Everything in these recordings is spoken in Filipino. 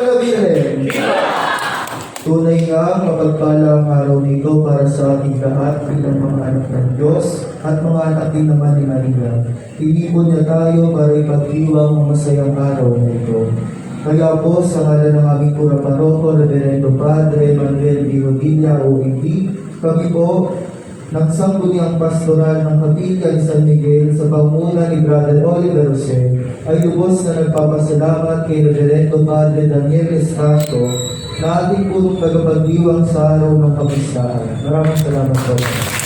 na Birhen! Tunay nga, mapagpala ang araw nito para sa ating lahat bilang mga anak ng Diyos at mga anak din naman ni Maria. Pinipon niya tayo para ipagdiwang ang masayang araw na ito. Kaya po, sa ngalan ng aming pura paroko, Reverendo Padre Manuel D. Rodilla, OEP, kami po Nagsangguniang pastoral ng Kapilya ni San Miguel sa panguna ni Brother Oliver Jose ay lubos na nagpapasalamat kay Reverendo Padre Daniel Escaso na ating purong tagapagdiwang sa araw ng kapistahan. Maraming salamat po.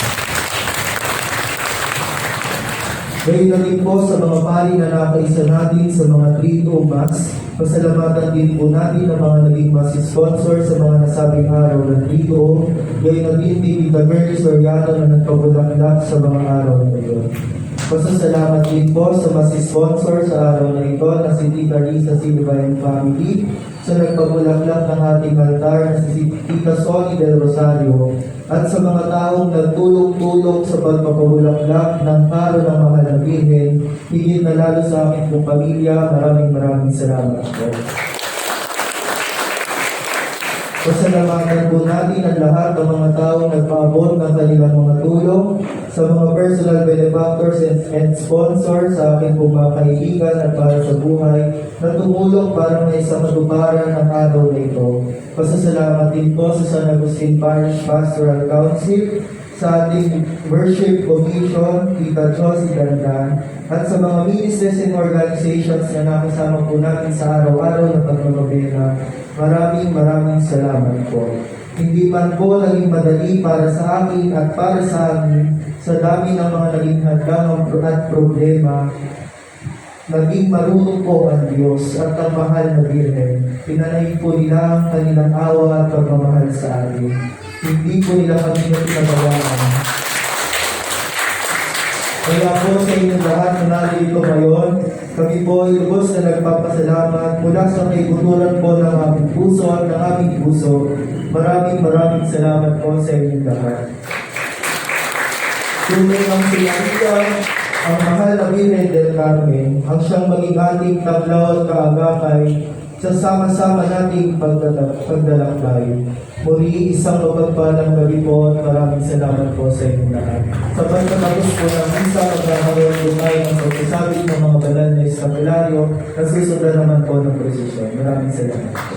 Gayun na din po sa mga pari na nakaisa natin sa mga Trito Mass. Pasalamatan din po natin ang mga naging mas sponsor sa mga nasabing araw ng Trito. Gayun na din din Tita Merly Soriano na nagpabulaklak sa mga araw na ito. Pasasalamat din po sa mas sponsor sa araw na ito na si Tita Risa Silva and Family sa nagpabulaklak ng ating altar na si Tita Sony Del Rosario at sa mga taong nagtulong-tulong sa pagpapabulaklak ng araw ng mahal na Birhen, higit na lalo sa aking pamilya, maraming maraming salamat po. Pasalamatan po natin ang lahat ng mga taong nagpaabot ng kanilang mga tulong sa mga personal benefactors and, and sponsors sa aking pong mga kaibigan at para sa buhay na tumulong para may sa katuparan ng araw na ito. Pasasalamat din po sa San Agustin Parish Pastoral Council sa ating worship commission, Tita Josie Dandan, at sa mga ministries and organizations na nakasama po natin sa araw-araw na pagmamabela. Maraming maraming salamat po. Hindi man po naging madali para sa akin at para sa amin sa dami ng mga naging hadlang at problema Naging marunong po ang Diyos at ang mahal na Birhen. Pinanayin po nila ang kanilang awa at pagmamahal sa atin. Hindi po nila kami pinagalaan. Kaya po sa inyong narito ngayon, kami po ay lubos na nagpapasalamat mula sa kaibuturan po ng aming puso at ng aming puso. Maraming maraming salamat po sa inyong lahat. Tunay ang sinaitan, ang mahal na Birhen del Carmen, ang siyang maging ating tablaw at kaagapay sa sama-sama nating pagdala- pagdalakbay. Muli, isang mapagpalang gabi po at maraming salamat po sa inyong lahat. Sa pagkatapos po ng isa, magkakaroon po tayo ng pagsasabi ng mga banal na eskapularyo na susundan naman po ng prosesyon. Maraming salamat po.